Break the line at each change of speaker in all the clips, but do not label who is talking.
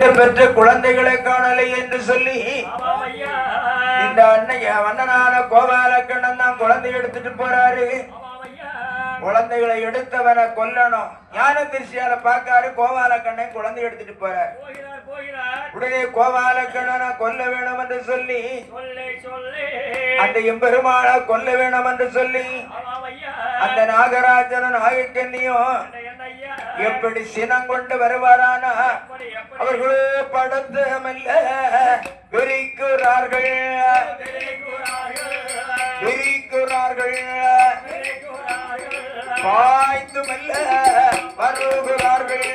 பெற்ற குழந்தைகளை காணலை என்று சொல்லி இந்த அன்னைய வண்ணனான கோபாலக்கண்ணன் தான் குழந்தை எடுத்துட்டு போறாரு. குழந்தைகளை எடுத்தவனை கொல்லணும். ஞான திருஷ்டியால பார்க்காரு கோபாலக்கண்ணன் குழந்தை எடுத்துட்டு போறாரு. உடனே கோபாலக்கண்ணனை கொல்ல வேணும் என்று சொல்லி அந்த எம்பெருமானை கொல்ல வேணும் என்று சொல்லி அந்த நாகராஜனும் நாகக்கண்ணியும் எப்படி சினம் கொண்டு வருவாரானா அவர்களோ படுத்து மெல்ல விரிக்கிறார்கள் விரிக்கிறார்கள் பாய்ந்து மெல்ல வருகிறார்கள்.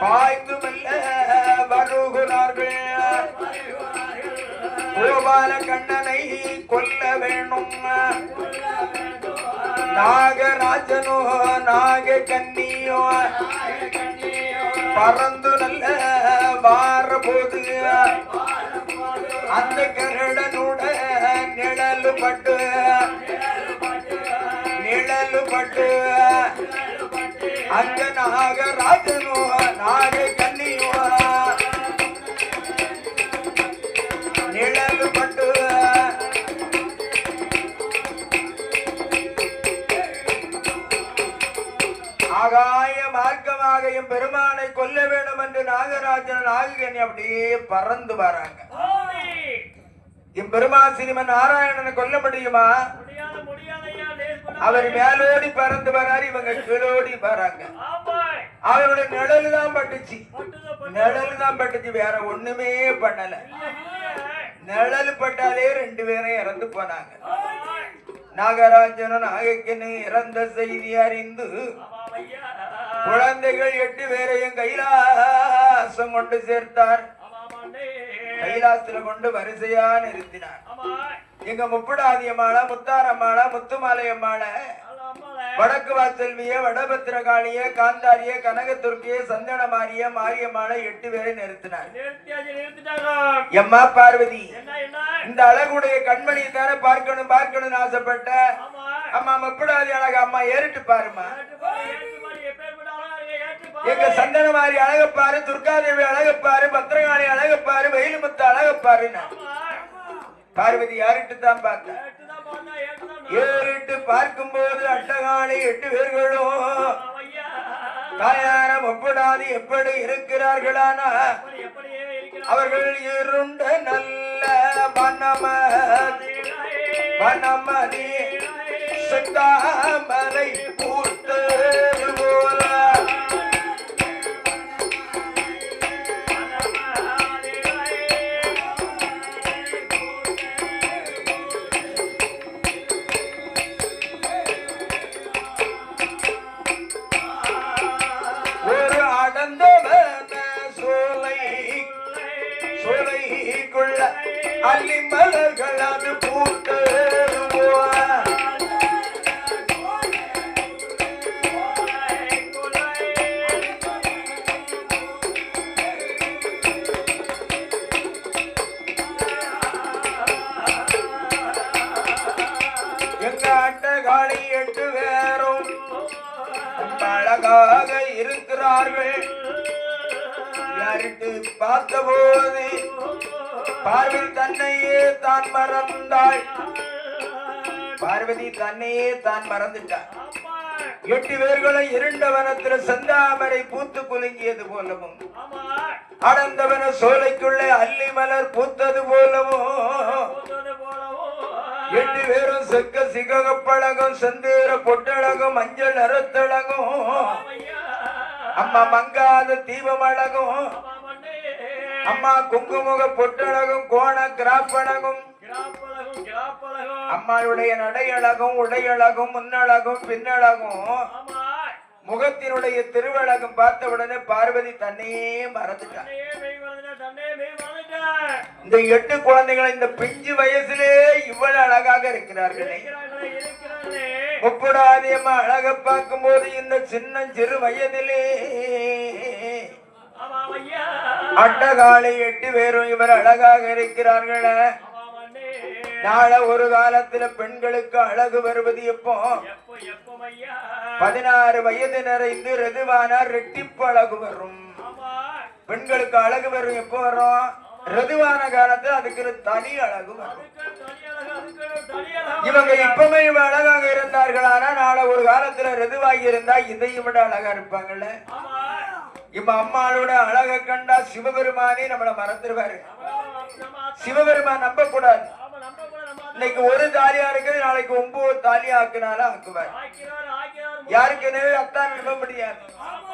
பாய்ந்து மெல்ல வருகிறார்கள். கோபால கண்ணனை கொல்ல வேணும் நாகராஜனோ நாக கண்ணியோ பறந்து நல்ல வார போது அந்த கருடனோட நிழலு பட்டு நிழலு பட்டு அந்த நாகராஜனோ நாக கன்னியோ நிழல் பட்டு ஆகாய மார்க்கமாக என் பெருமானை கொல்ல வேண்டும் என்று நாகராஜன் நாககனி அப்படியே பறந்து வராங்க. என் பெருமான் நாராயணனை கொல்ல முடியுமா? அவர் மேலோடி பறந்து வராரு இவங்க கீழோடி வராங்க. அவருடைய நிழல் தான் பட்டுச்சு. நிழல் தான் பட்டுச்சு வேற ஒண்ணுமே பண்ணல. நிழல் பட்டாலே ரெண்டு பேரும் இறந்து போனாங்க. நாகராஜனும் நாகக்கனு இறந்த செய்தி அறிந்து குழந்தைகள் எட்டு பேரையும் கைலாசம் கொண்டு சேர்த்தார். கைலாசத்துல கொண்டு வரிசையா நிறுத்தினார். எங்க முப்புடாதியம்மாள முத்தாரம்மாள முத்துமாலையம்மாள வடக்கு வாசல்விய வடபத்திரகாளிய காந்தாரிய கனகத்துர்க்கிய சந்தனமாரிய மாரியம்மாள எட்டு பேரை நிறுத்தினார். எம்மா பார்வதி இந்த அழகுடைய கண்மணி தானே பார்க்கணும் பார்க்கணும்னு ஆசைப்பட்ட? அம்மா முப்புடாதி அழகு அம்மா ஏறிட்டு பாருமா
பாரு பாரு
எங்க
பாரு
சந்தனமாரி அழகப்பாரு துர்காதேவி அழகப்பாரு பத்திரகாளி அழகப்பாரு வெயிலுமுத்து அழகப்பாருன்னு. பார்வதி யாருட்டு தான் பார்த்த?
ஏற்றுதான் பார்த்தா
ஏறிட்டு பார்க்கும்போது அட்டகாளி எட்டு பேர்களும்
ஆமாம் ஐயா.
தாயார ஒப்பிடாது எப்படி இருக்கிறார்களானா? அவர்கள் இருண்ட நல்ல வனம வனமதி செந்தாமரை பூத்து Marley, தன்னையே தான் மறந்துட்டாள் எட்டு பேர்களை இருண்ட வனத்துல செந்தாமரை பூத்து குலுங்கியது போலவும். அடந்தவன சோலைக்குள்ளே அல்லி மலர் பூத்தது போலவும். எட்டு பேரும் செக்க சிகப்பழகும் செந்தூர பொட்டழகும் மஞ்சள் நிறத்தழகும். அம்மா மங்காத தீபம் அழகும் அம்மா குங்குமுக பொட்டழகும் கோண கிராப்பழகம். அம்மாளுடைய நடையழகும் உடையழகும் முன்னழகும் பின்னழகும். முகத்தினுடைய திருவழகம் பார்த்த உடனே பார்வதி தன்னையே
மெய் மறந்துட்டேன்
இந்த எட்டு குழந்தைகள் இந்த பிஞ்சு வயசுலே இவ்வளவு அழகாக இருக்கிறார்களே. முப்புடாதியம்மா அழக பார்க்கும் போது இந்த சின்ன சிறு வயதிலே. அட்டகாலை எட்டு பேரும் இவர் அழகாக இருக்கிறார்களே. நாளை ஒரு காலத்துல பெண்களுக்கு அழகு வருவது எப்போ? பதினாறு வயது நிறைந்து ரெதுவானார் ரெட்டிப்பு அழகு வரும். பெண்களுக்கு அழகு வரும் எப்போ வரும்? ரெதுவான காலத்துல அதுக்கு தனி அழகு வரும். இவங்க இப்பவுமே இவ அழகாக இருந்தார்கள் ஆனா நாளை ஒரு காலத்துல ரெதுவாகி இருந்தா இதையும் விட அழகா இருப்பாங்கல்ல? இப்ப அம்மாளோட அழகை கண்டா சிவபெருமானே நம்மள மறந்துடுவாரு சிவபெருமான் நம்ப கூடாது இன்னைக்கு ஒரு தாலியா இருக்குது நாளைக்கு ஒன்பது தாலியா ஆக்குனாலும் ஆக்குவார்.
ஆக்கிறார் ஆக்கிறார்
யாருக்கு அத்தான் நம்ப முடியாது.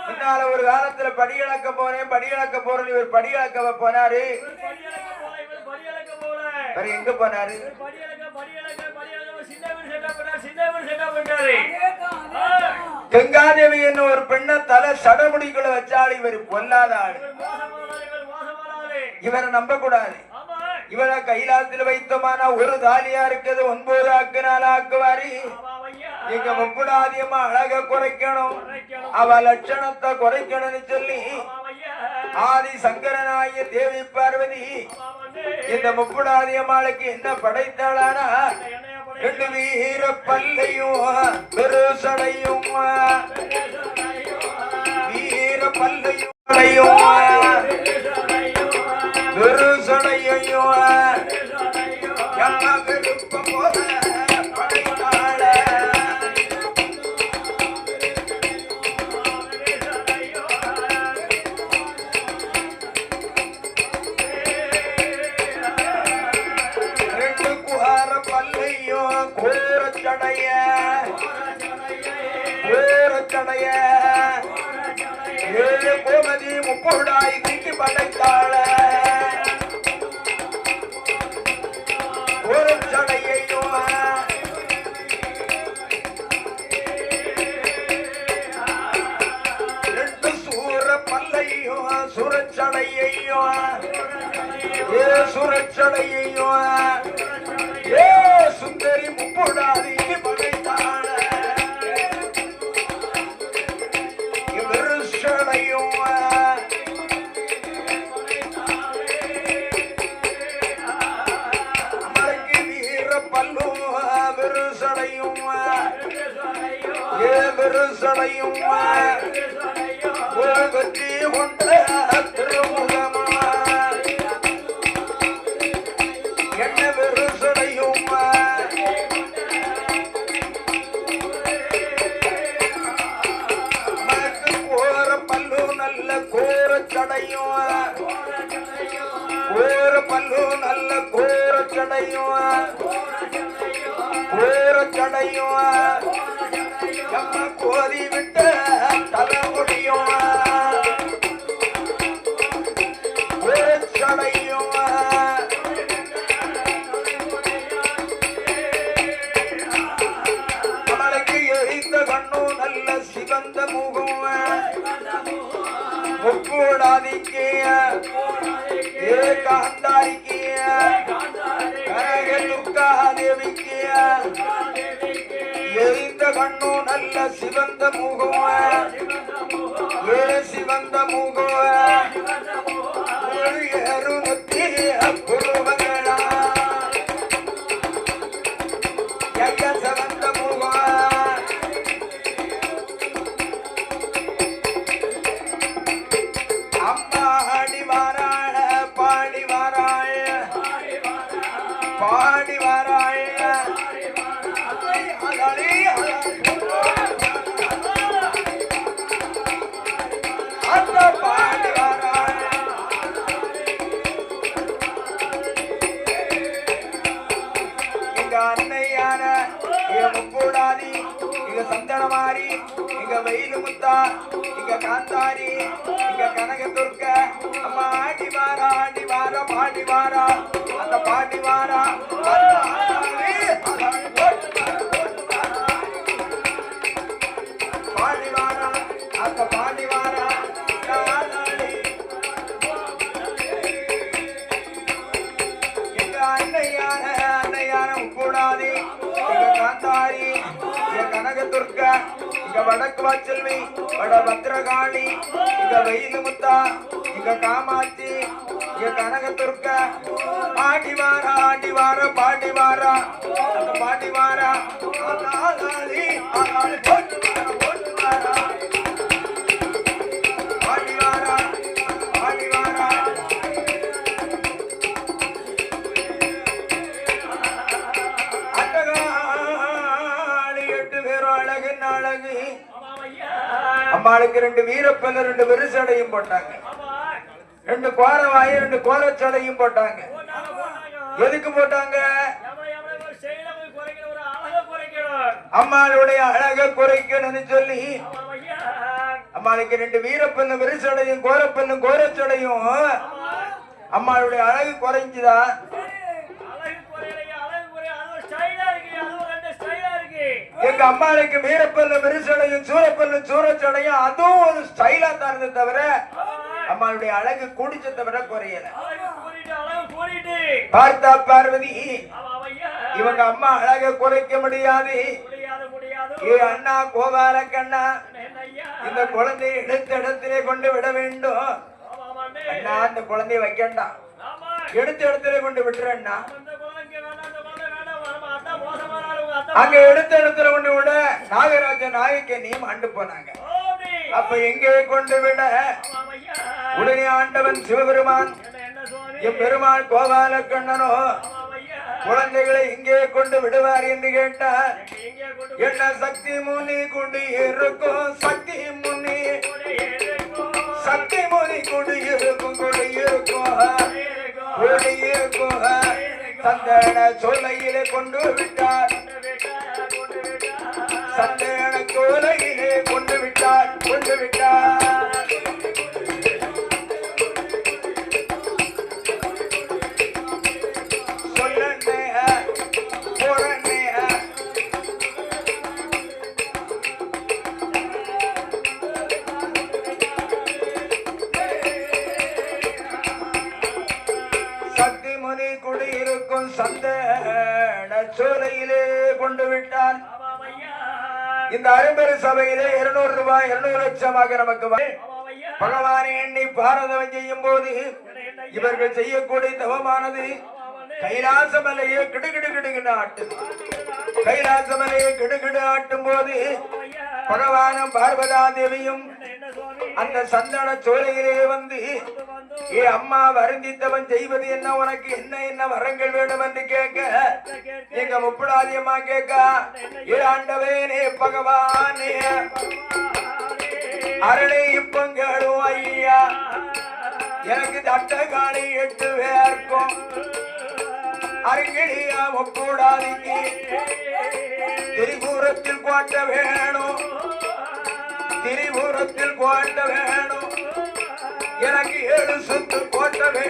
முன்னால ஒரு காலத்துல படி இழக்க போறேன் படி இழக்க போறேன் இவர் படி இழக்க போனாரு வேற எங்க போனாரு? கங்காதேவி என்ன ஒரு பெண்ணை தலை சடமுடிக்குள்ள வச்சாலும் இவர் பொல்லாத ஆளு.
இவர்
நம்ப கூடாது இவரை கைலாசத்தில் வைத்தோமானா ஒரு தாலியா இருக்குது. ஒன்பது ஆக்குனால ஆக்குவாரு
ஆமா ஐயா
எங்க முப்புடாதியமா அழக குறைக்கணும். அவ லட்சணத்தை குறைக்கணும்னு சொல்லி ஆதி சங்கரனாய தேவி பார்வதி இந்த முப்புடாதியம்மாளுக்கு என்ன படைத்தாளானா? ரெண்டு வீர பல்லையும் பெருசடையும் வீர பல்லையும் பெருசடையும் எம்மா விருப்பம் போல படைத்தாள ரெண்டு ஏழு கோமதி முப்பொருடாய் தீக்கி படைத்தாள. ஏ சுரச்சடையையும் ஏ சுந்தரி முப்புடாத. चढ़ जो आहे சிவந்த முகம்? ஏ சிவந்த முகம் சந்தனமாரி இங்க வெயிலு முத்தா இங்க காத்தாரி இங்க கனக துர்க்க அம்மா ஆடி வாரா ஆடி வாரா பாடி வாரா அந்த பாடி வாரா. வடக்கு வாச்செல்வி வட பத்ரகாளி இங்க வெயிலு முத்தா இங்க காமாட்சி இங்க கனக துர்க்க ஆடி வாரா ஆடி வார பாடி வாரா அந்த பாடி வாரா ஆளாளி, ஆளாளி, போட்டு அம்மாளுக்கு ரெண்டு வீரப்பல்ல ரெண்டு வெறுசடையும் போட்டாங்க. ரெண்டு கோர வாய ரெண்டு கோரச்சடையும் போட்டாங்க. எதுக்கு போட்டாங்க?
அழகை
அம்மாளுடைய அழக குறைக்கணும்னு சொல்லி. அம்மாளுக்கு ரெண்டு வீரப்பல்ல வெறுசடையும் கோரப்பல்லும் கோரச்சடையும். அம்மாளுடைய அழகு குறைஞ்சுதான்
அழகு குறையலையா, அழகு குறைய, அது ஒரு ஸ்டைலா இருக்கு, அது ஒரு ரெண்டு ஸ்டைலா இருக்கு.
எங்க அம்மாளுக்கு வீரப்பல்ல விரிசடையும் சூரப்பல்லும் சூரச்சடையும் அதுவும் ஒரு ஸ்டைலா தான் இருந்தது தவிர. அம்மாளுடைய அழகு குடிச்ச தவிர குறையல. பார்த்தா பார்வதி. இவங்க அம்மா அழக குறைக்க முடியாது. ஏ அண்ணா கோபால கண்ணா? இந்த குழந்தையை எடுத்த இடத்திலே கொண்டு விட வேண்டும்
அண்ணே.
அந்த குழந்தைய வைக்கண்டாம்
ஆமா.
எடுத்த இடத்திலே கொண்டு விட்டுறேன்னா அங்க எடுத்த இடத்துல கொண்டு விட நாகராஜ நாயக்கனையும் ஆண்டு போனாங்க. அப்ப எங்கே கொண்டு விட. உடனே ஆண்டவன் சிவபெருமான் பெருமாள் கோபால கண்ணனோ. குழந்தைகளை இங்கே கொண்டு விடுவார் என்று கேட்டார். என்ன சக்தி முனி குடி இருக்கும்? சக்தி முனி? சக்தி முனி குடி இருக்கும் குடி இருக்கும். குடி இருக்கும். சந்தன சோலையிலே கொண்டு விட்டார்.
விட்டா.
சந்தன சோலையிலே கொண்டு விட்டார் கொண்டு விட்டார் சபையிலே இருநூறு ரூபாய் இருநூறு லட்சமாக நமக்கு. பகவானை எண்ணி பாரதம் செய்யும் போது? இவர்கள் செய்யக்கூடிய தவமானது. கைலாசமலையை கிடுகிடு கிடுகிடு ஆட்டுது கைலாசமலையை கிடுகிடு ஆட்டும் போது. பகவானும் பார்வதா தேவியும்? அந்த சந்தன சோலையிலே வந்து. ஏ அம்மா வருந்தித்தவன் செய்வது என்ன? உனக்கு என்ன என்ன வரங்கள் வேண்டும் என்று கேட்க.
கேட்க, கேட்க.
எங்க முப்படாதியம்மா கேட்க. ஏ ஆண்டவேனே பகவானே. அருளை இப்பங்களும் ஐயா. எனக்கு தட்டகாணி எட்டு பேர்க்கும் அருங்கிழியா முக்கூடாதிக்கு. திரிபுரத்தில் கோட்ட வேணும். திரிபுரத்தில் கோட்ட வேணும் எனக்கு ஏழு சொத்து போட்டவே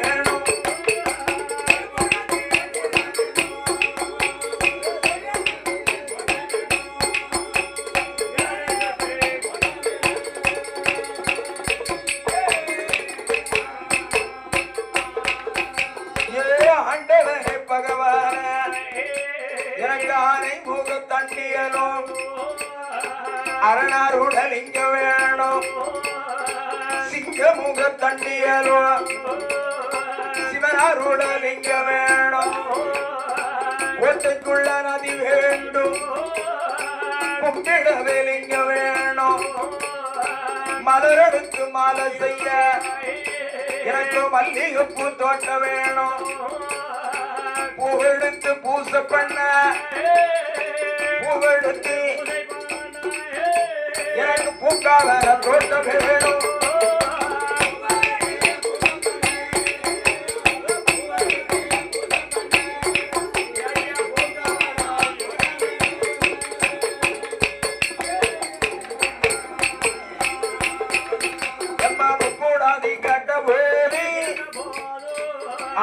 நதி வேண்டும் கும்பிட வெளிங்க வேணும் மலரெடுத்து மாலை செய்ய எனக்கு மல்லிகைப்பூ தோட்ட வேணும் பூவெடுத்து பூச பண்ண பூவெடுத்து எனக்கு பூங்காவர தோட்டம் வேணும்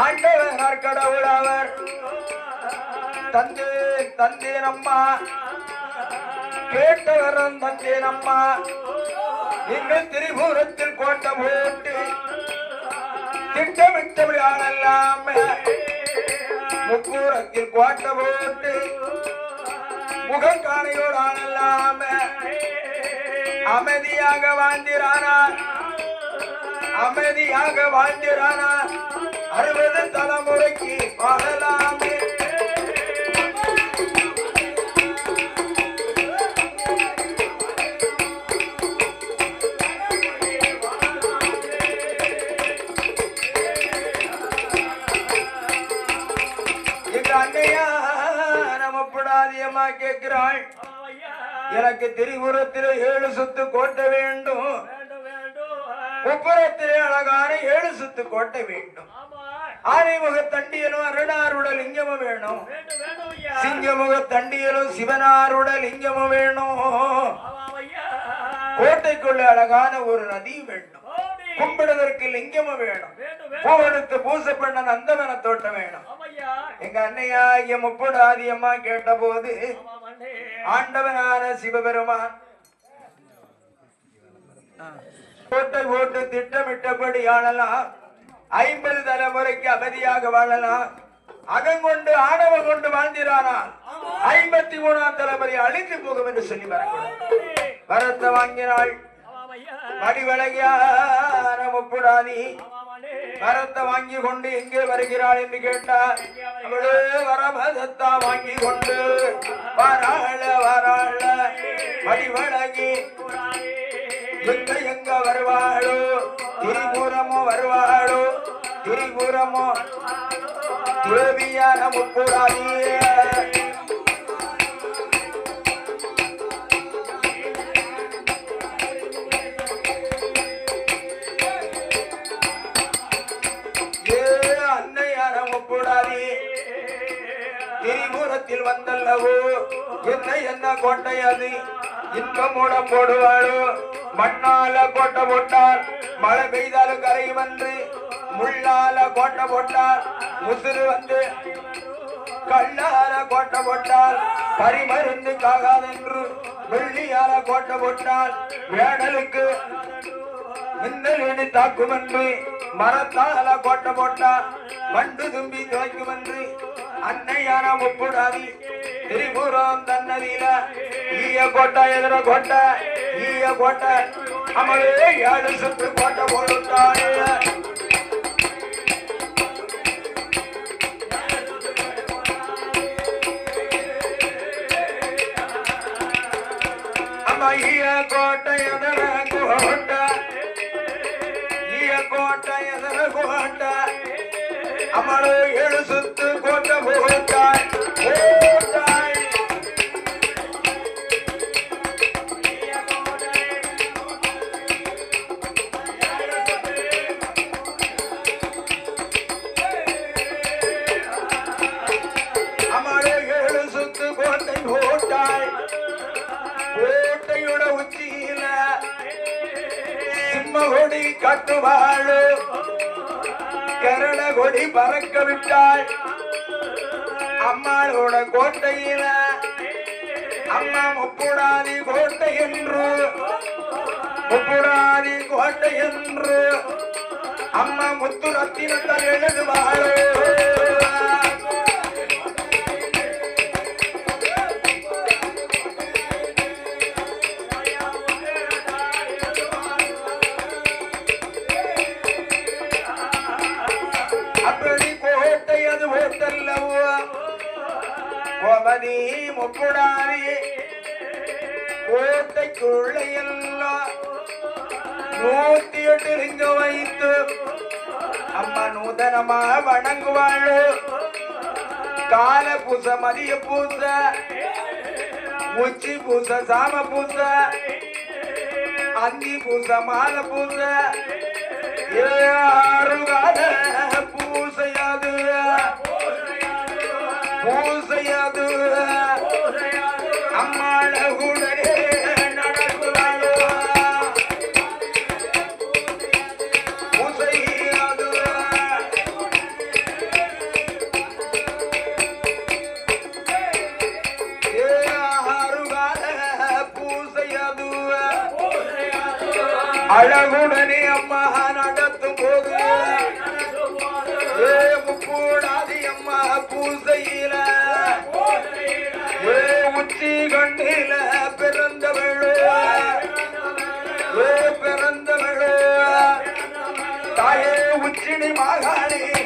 ஆண்டவர் கடவுள் அவர். தந்து தந்தேன் அம்மா கேட்டவரும் தந்தேன் அம்மா எங்கள் திரிபுரத்தில் கோட்டை போட்டு திட்டமிட்டபடி ஆளெல்லாம் முக்கூரத்தில் கோட்டை போட்டு முகம் காணையோடு ஆளெல்லாம் அமைதியாக வாழ்ந்திரானார். அமைதியாக வாழ்ந்திரானார். அறுபது தலைமுறைக்கு வாழலாமே. பிடாதியம்மா கேட்கிறாள். எனக்கு திரிபுரத்தில் ஏழு சுத்து கோட்டை வேண்டும். உப்புறத்திலே அழகான ஏழு சுத்து கோட்டை வேண்டும். ஆனைமுக தண்டியலும் அருணாருட லிங்கமும் வேணும். சிங்கமுக தண்டியலும் சிவனாருட லிங்கமும் வேணும். கோட்டைக்குள்ள அழகான ஒரு நதி வேண்டும். கும்பிடுவதற்கு லிங்கமும் வேணும். பூவெடுத்து பூசை பண்ண நந்தவன தோட்டம் வேணும். எங்க அன்னையா ஐய முப்படு ஆதியம்மா கேட்ட போது ஆண்டவனான சிவபெருமான் கோட்டை போட்டு திட்டமிட்டபடி ஆளலாம் ஐம்பது தலைமுறைக்கு அமைதியாக வாழலாம் அகங்கொண்டு ஆணவம் கொண்டு வாழ்ந்திரானால் ஐம்பத்தி மூணாம் தலைமுறை அழிந்து போகும் என்று சொல்லி வரக்கூடாது வரத்தை வாங்கினாள் மடிவழகியான முப்புடாதி வரத்தை வாங்கி கொண்டு எங்கே வருகிறாள் என்று கேட்டார் அவளே வரமதத்தா வாங்கி கொண்டு வராள வராள. மடிவழகி எங்க எங்க வருவாளோ? திரிபுரமோ வருவாளோ? திரிபுரமோ? தேவியான முப்புடாதியே திரிபுரத்தில் வந்தல்லவோ? என்ன என்ன கோட்டை அது? இன்பமூடம் போடுவாளோ? மண்ணால கோட்டை போட்டால் மழை பெய்தாலும் கரையும் என்று முள்ளால கோட்டை போட்டார். முசுறு வந்து கல்லால கோட்டை போட்டால் பரிமருந்து காகாதென்று வெள்ளியால கோட்டை போட்டால் வேடலுக்கு மின்னல் தாக்கும் என்று மரத்தால கோட்டை போட்டார் மண்டு தும்பி துவைக்கும் என்று அன்னையான முப்புடாதி திரிபுரம் தன்னதியில ஈய கோட்டை எதிர கோட்டை ஈய கோட்டை. அமலே ஏழு சுற்று கோட்டை போட்டுட்டாள் ஈய கோட்டை. எதிர கோட்டை. ஈய பறக்க விட்டாள் அம்மாளோட கோட்டையில அம்மா முப்புடாதி கோட்டை என்று முப்புடாதி கோட்டை என்று அம்மா முத்து ரத்தினத்தால் எழுதுவாள். கோமதி முப்புடாதி கோட்டைக்குள்ளையெல்லாம் நூத்தி எட்டு லிங்க வைத்து அம்மா நூதனமா வணங்குவாள். கால பூச மதிய பூச உச்சி பூச சாம பூச அந்தி பூச மால பூச ஏறு கால பூசையாது பூச அழகுடனே அம்மா நடத்தும் போது. முப்போடாதி அம்மா பூசையில. உச்சி கண்ணில பிறந்தவள். பிறந்தவள். தாயே உச்சினி மகளே.